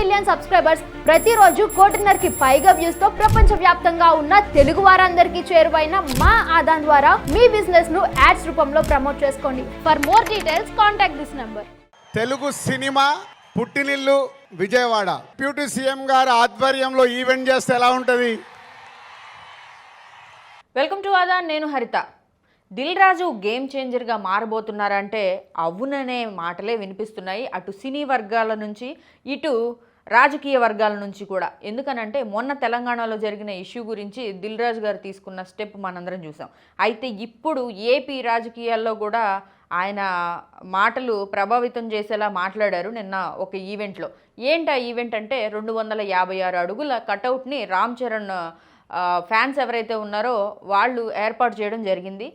Million subscribers ప్రతిరోజు కోటిన్నరకి పైగా వ్యూస్తో ప్రపంచ వ్యాప్తంగా ఉన్న తెలుగు వారందరికీ చేరువైన మా ఆదాన్ ద్వారా మీ బిజినెస్ను యాడ్స్ రూపంలో ప్రమోట్ చేసుకోండి. For more details contact this number Telugu cinema పుట్టినిల్లు విజయవాడ. డిప్యూటీ సీఎం గారి ఆధ్వర్యంలో ఈవెంట్ చేస్తే ఎలా ఉంటుంది? వెల్కమ్ టు ఆదా నేను హరిత. దిల్ రాజు గేమ్ చేంజర్గా మారబోతున్నారంటే అవుననే మాటలే వినిపిస్తున్నాయి. అటు సినీ వర్గాల నుంచి ఇటు రాజకీయ వర్గాల నుంచి కూడా. ఎందుకనంటే మొన్న తెలంగాణలో జరిగిన ఇష్యూ గురించి దిల్ రాజు గారు తీసుకున్న స్టెప్ మనందరం చూసాం. అయితే ఇప్పుడు ఏపీ రాజకీయాల్లో కూడా ఆయన మాటలు ప్రభావితం చేసేలా మాట్లాడారు నిన్న ఒక ఈవెంట్లో. ఏంటి ఆ ఈవెంట్ అంటే రెండు వందల యాభై ఆరు అడుగుల కటౌట్ని రామ్ చరణ్ ఫ్యాన్స్ ఎవరైతే ఉన్నారో వాళ్ళు ఏర్పాటు చేయడం జరిగింది.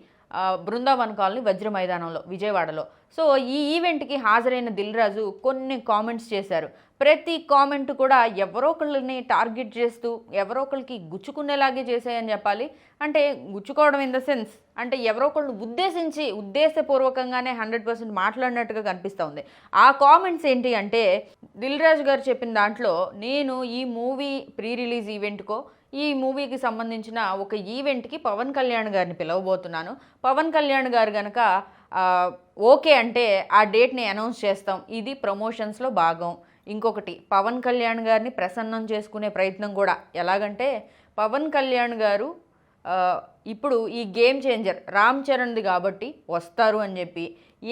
బృందావన్ కాలనీ వజ్ర మైదానంలో విజయవాడలో. సో ఈ ఈవెంట్కి హాజరైన దిల్ రాజు కొన్ని కామెంట్స్ చేశారు. ప్రతి కామెంట్ కూడా ఎవరో ఒకళ్ళని టార్గెట్ చేస్తూ ఎవరో ఒకరికి గుచ్చుకునేలాగే చేశాయని చెప్పాలి. అంటే గుచ్చుకోవడం ఇన్ ద సెన్స్ అంటే ఎవరో ఒకళ్ళని ఉద్దేశించి ఉద్దేశపూర్వకంగానే హండ్రెడ్ పర్సెంట్ మాట్లాడినట్టుగా కనిపిస్తూ ఉంది. ఆ కామెంట్స్ ఏంటి అంటే దిల్ రాజు గారు చెప్పిన దాంట్లో నేను ఈ మూవీ ప్రీ రిలీజ్ ఈవెంట్కో ఈ మూవీకి సంబంధించిన ఒక ఈవెంట్కి పవన్ కళ్యాణ్ గారిని పిలవబోతున్నాను. పవన్ కళ్యాణ్ గారు కనుక ఓకే అంటే ఆ డేట్ని అనౌన్స్ చేస్తాం. ఇది ప్రమోషన్స్లో భాగం. ఇంకొకటి పవన్ కళ్యాణ్ గారిని ప్రసన్నం చేసుకునే ప్రయత్నం కూడా. ఎలాగంటే పవన్ కళ్యాణ్ గారు ఇప్పుడు ఈ గేమ్ చేంజర్ రామ్ చరణ్ది కాబట్టి వస్తారు అని చెప్పి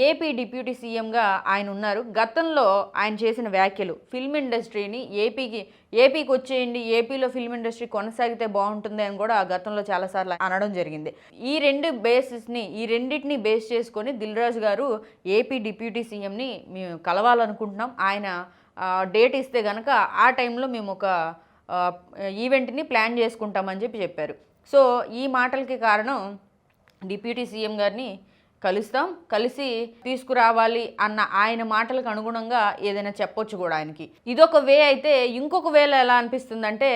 ఏపీ డిప్యూటీ సీఎంగా ఆయన ఉన్నారు. గతంలో ఆయన చేసిన వ్యాఖ్యలు ఫిల్మ్ ఇండస్ట్రీని ఏపీకి ఏపీకి వచ్చేయండి ఏపీలో ఫిల్మ్ ఇండస్ట్రీ కొనసాగితే బాగుంటుంది అని కూడా ఆ గతంలో చాలాసార్లు అనడం జరిగింది. ఈ రెండు బేసిస్ని ఈ రెండింటిని బేస్ చేసుకొని దిల్ రాజు గారు ఏపీ డిప్యూటీ సీఎంని మేము కలవాలనుకుంటున్నాం. ఆయన డేట్ ఇస్తే కనుక ఆ టైంలో మేము ఒక ఈవెంట్ని ప్లాన్ చేసుకుంటామని చెప్పి చెప్పారు. సో ఈ మాటలకి కారణం డిప్యూటీ సీఎం గారిని కలుస్తాం. కలిసి తీసుకురావాలి అన్న ఆయన మాటలకు అనుగుణంగా ఏదైనా చెప్పొచ్చు కూడా ఆయనకి. ఇదొక వే అయితే ఇంకొక వేళ ఎలా అనిపిస్తుందంటే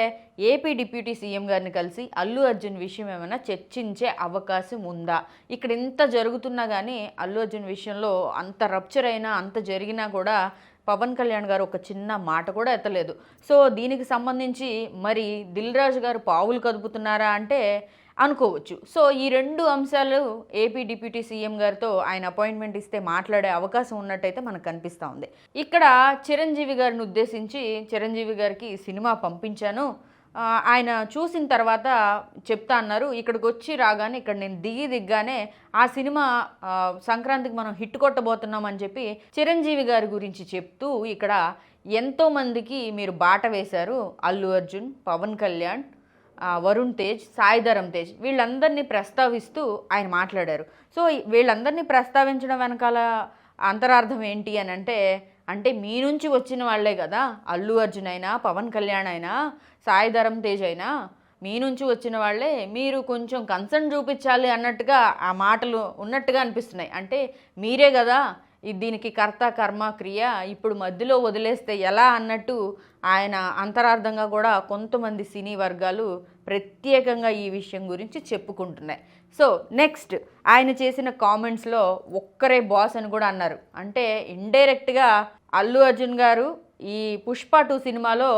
ఏపీ డిప్యూటీ సీఎం గారిని కలిసి అల్లు అర్జున్ విషయం ఏమైనా చర్చించే అవకాశం ఉందా? ఇక్కడ ఇంత జరుగుతున్నా కానీ అల్లు అర్జున్ విషయంలో అంత రప్చర్ అయినా అంత జరిగినా కూడా పవన్ కళ్యాణ్ గారు ఒక చిన్న మాట కూడా ఎత్తలేదు. సో దీనికి సంబంధించి మరి దిల్ రాజు గారు పావులు కదుపుతున్నారా అంటే అనుకోవచ్చు. సో ఈ రెండు అంశాలు ఏపీ డిప్యూటీ సీఎం గారితో ఆయన అపాయింట్మెంట్ ఇస్తే మాట్లాడే అవకాశం ఉన్నట్టయితే మనకు కనిపిస్తూ ఉంది. ఇక్కడ చిరంజీవి గారిని ఉద్దేశించి చిరంజీవి గారికి సినిమా పంపించాను. ఆయన చూసిన తర్వాత చెప్తా అన్నారు ఇక్కడికి వచ్చి రాగానే ఇక్కడ నేను దిగి దిగ్గానే ఆ సినిమా సంక్రాంతికి మనం హిట్ కొట్టబోతున్నాం అని చెప్పి చిరంజీవి గారి గురించి చెప్తూ ఇక్కడ ఎంతోమందికి మీరు బాట వేశారు. అల్లు అర్జున్ పవన్ కళ్యాణ్ వరుణ్ తేజ్ సాయిధరం తేజ్ వీళ్ళందరినీ ప్రస్తావిస్తూ ఆయన మాట్లాడారు. సో వీళ్ళందరినీ ప్రస్తావించడం వెనకాల అంతరార్థం ఏంటి అని అంటే అంటే మీ నుంచి వచ్చిన వాళ్ళే కదా? అల్లు అర్జున్ అయినా పవన్ కళ్యాణ్ అయినా సాయిధరం తేజ్ అయినా మీ నుంచి వచ్చిన వాళ్ళే. మీరు కొంచెం కన్సర్న్ చూపించాలి అన్నట్టుగా ఆ మాటలు ఉన్నట్టుగా అనిపిస్తున్నాయి. అంటే మీరే కదా దీనికి కర్త కర్మ క్రియ ఇప్పుడు మధ్యలో వదిలేస్తే ఎలా అన్నట్టు ఆయన అంతరార్థంగా కూడా కొంతమంది సినీ వర్గాలు ప్రత్యేకంగా ఈ విషయం గురించి చెప్పుకుంటున్నాయి. సో నెక్స్ట్ ఆయన చేసిన కామెంట్స్లో ఒక్కరే బాస్ అని కూడా అన్నారు. అంటే ఇండైరెక్ట్గా అల్లు అర్జున్ గారు ఈ పుష్ప టూ సినిమాలో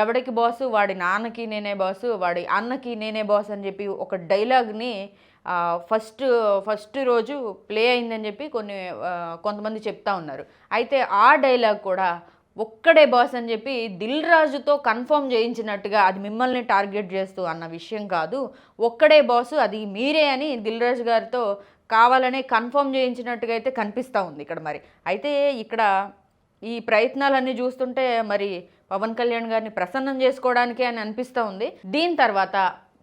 ఎవడికి బాసు వాడి నాన్నకి నేనే బాసు వాడి అన్నకి నేనే బాస్ అని చెప్పి ఒక డైలాగ్ని ఫస్ట్ ఫస్ట్ రోజు ప్లే అయిందని చెప్పి కొన్ని కొంతమంది చెప్తా ఉన్నారు. అయితే ఆ డైలాగ్ కూడా ఒక్కడే బాస్ అని చెప్పి దిల్ రాజుతో కన్ఫర్మ్ చేయించినట్టుగా అది మిమ్మల్ని టార్గెట్ చేస్తూ అన్న విషయం కాదు. ఒక్కడే బాసు అది మీరే అని దిల్ రాజు గారితో కావాలనే కన్ఫర్మ్ చేయించినట్టుగా అయితే కనిపిస్తూ ఉంది ఇక్కడ మరి. అయితే ఇక్కడ ఈ ప్రయత్నాలన్నీ చూస్తుంటే మరి పవన్ కళ్యాణ్ గారిని ప్రసన్నం చేసుకోవడానికే అని అనిపిస్తూ ఉంది. దీని తర్వాత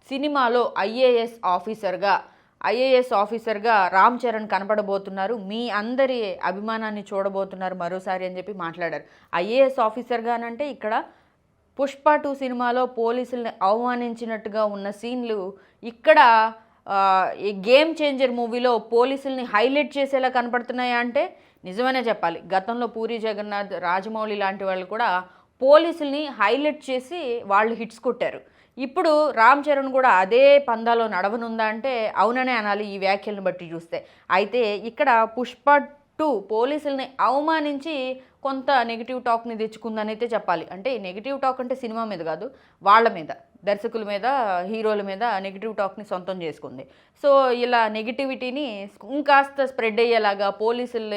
సినిమాలో ఐఏఎస్ ఆఫీసర్గా ఐఏఎస్ ఆఫీసర్గా రామ్ చరణ్ కనపడబోతున్నారు మీ అందరి అభిమానాన్ని చూడబోతున్నారు మరోసారి అని చెప్పి మాట్లాడారు. ఐఏఎస్ ఆఫీసర్గానంటే ఇక్కడ పుష్ప టూ సినిమాలో పోలీసుల్ని అవమానించినట్టుగా ఉన్న సీన్లు ఇక్కడ ఈ గేమ్ చేంజర్ మూవీలో పోలీసుల్ని హైలైట్ చేసేలా కనపడుతున్నాయా అంటే నిజమనే చెప్పాలి. గతంలో పూరి జగన్నాథ్ రాజమౌళి లాంటి వాళ్ళు కూడా పోలీసుల్ని హైలైట్ చేసి వాళ్ళు హిట్స్ కొట్టారు. ఇప్పుడు రామ్ చరణ్ కూడా అదే పందాలో నడవనుందా అంటే అవుననే అనాలి ఈ వ్యాఖ్యలను బట్టి చూస్తే. అయితే ఇక్కడ పుష్ప టూ పోలీసుల్ని అవమానించి కొంత నెగిటివ్ టాక్ని తెచ్చుకుందని అయితే చెప్పాలి. అంటే నెగిటివ్ టాక్ అంటే సినిమా మీద కాదు వాళ్ళ మీద దర్శకుల మీద హీరోల మీద నెగిటివ్ టాక్ని సొంతం చేసుకుంది. సో ఇలా నెగిటివిటీని ఇంకాస్త స్ప్రెడ్ అయ్యేలాగా పోలీసుల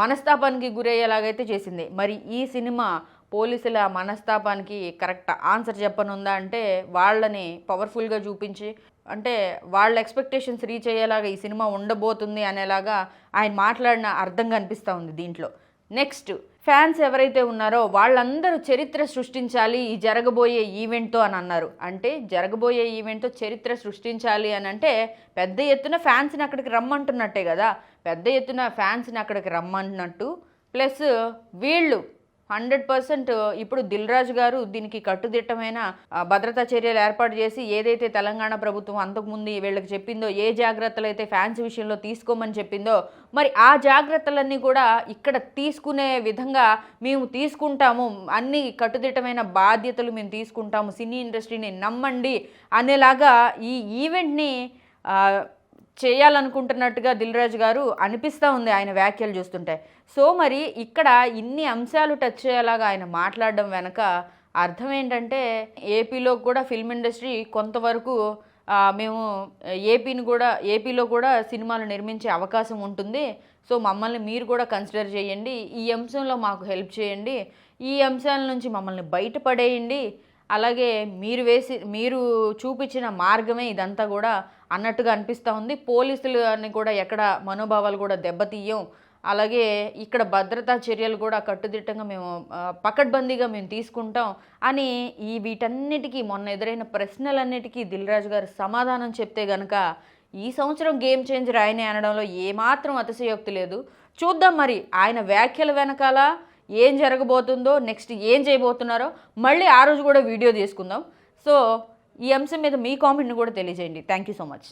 మనస్తాపానికి గురయ్యేలాగైతే చేసింది. మరి ఈ సినిమా పోలీసుల మనస్తాపానికి కరెక్ట్ ఆన్సర్ చెప్పనుందా అంటే వాళ్ళని పవర్ఫుల్గా చూపించి అంటే వాళ్ళ ఎక్స్పెక్టేషన్స్ రీచ్ అయ్యేలాగా ఈ సినిమా ఉండబోతుంది అనేలాగా ఆయన మాట్లాడిన అర్థం కనిపిస్తూ ఉంది దీంట్లో. నెక్స్ట్ ఫ్యాన్స్ ఎవరైతే ఉన్నారో వాళ్ళందరూ చరిత్ర సృష్టించాలి ఈ జరగబోయే ఈవెంట్తో అని అన్నారు. అంటే జరగబోయే ఈవెంట్తో చరిత్ర సృష్టించాలి అని అంటే పెద్ద ఎత్తున ఫ్యాన్స్ని అక్కడికి రమ్మంటున్నట్టే కదా. పెద్ద ఎత్తున ఫ్యాన్స్ని అక్కడికి రమ్మంటున్నట్టు. ప్లస్ వీళ్ళు హండ్రెడ్ పర్సెంట్ ఇప్పుడు దిల్ రాజు గారు దీనికి కట్టుదిట్టమైన భద్రతా చర్యలు ఏర్పాటు చేసి ఏదైతే తెలంగాణ ప్రభుత్వం అంతకుముందు వీళ్ళకి చెప్పిందో ఏ జాగ్రత్తలు అయితే ఫ్యాన్స్ విషయంలో తీసుకోమని చెప్పిందో మరి ఆ జాగ్రత్తలన్నీ కూడా ఇక్కడ తీసుకునే విధంగా మేము తీసుకుంటాము. అన్ని కట్టుదిట్టమైన బాధ్యతలు మేము తీసుకుంటాము. సినీ ఇండస్ట్రీని నమ్మండి అనేలాగా ఈ ఈవెంట్ని చేయాలనుకుంటున్నట్టుగా దిల్ రాజు గారు అనిపిస్తూ ఉంది ఆయన వ్యాఖ్యలు చూస్తుంటే. సో మరి ఇక్కడ ఇన్ని అంశాలు టచ్ అయ్యేలాగా ఆయన మాట్లాడడం వెనక అర్థం ఏంటంటే ఏపీలో కూడా ఫిల్మ్ ఇండస్ట్రీ కొంతవరకు మేము ఏపీని కూడా ఏపీలో కూడా సినిమాలు నిర్మించే అవకాశం ఉంటుంది. సో మమ్మల్ని మీరు కూడా కన్సిడర్ చేయండి. ఈ అంశంలో మాకు హెల్ప్ చేయండి. ఈ అంశాల నుంచి మమ్మల్ని బయటపడేయండి. అలాగే మీరు వేసి మీరు చూపించిన మార్గమే ఇదంతా కూడా అన్నట్టుగా అనిపిస్తూ ఉంది. పోలీసులని కూడా ఎక్కడ మనోభావాలు కూడా దెబ్బతీయం అలాగే ఇక్కడ భద్రతా చర్యలు కూడా కట్టుదిట్టంగా మేము పకడ్బందీగా మేము తీసుకుంటాం అని ఈ వీటన్నిటికీ మొన్న ఎదురైన ప్రశ్నలన్నిటికీ దిల్రాజు గారు సమాధానం చెప్తే గనక ఈ సంవత్సరం గేమ్ చేంజర్ ఆయనే అనడంలో ఏమాత్రం అతిశయోక్తి లేదు. చూద్దాం మరి ఆయన వ్యాఖ్యల వెనకాల ఏం జరగబోతుందో నెక్స్ట్ ఏం చేయబోతున్నారో మళ్ళీ ఆ రోజు కూడా వీడియో తీసుకుందాం. సో ఈ అంశం మీద మీ కామెంట్ని కూడా తెలియజేయండి. Thank you so much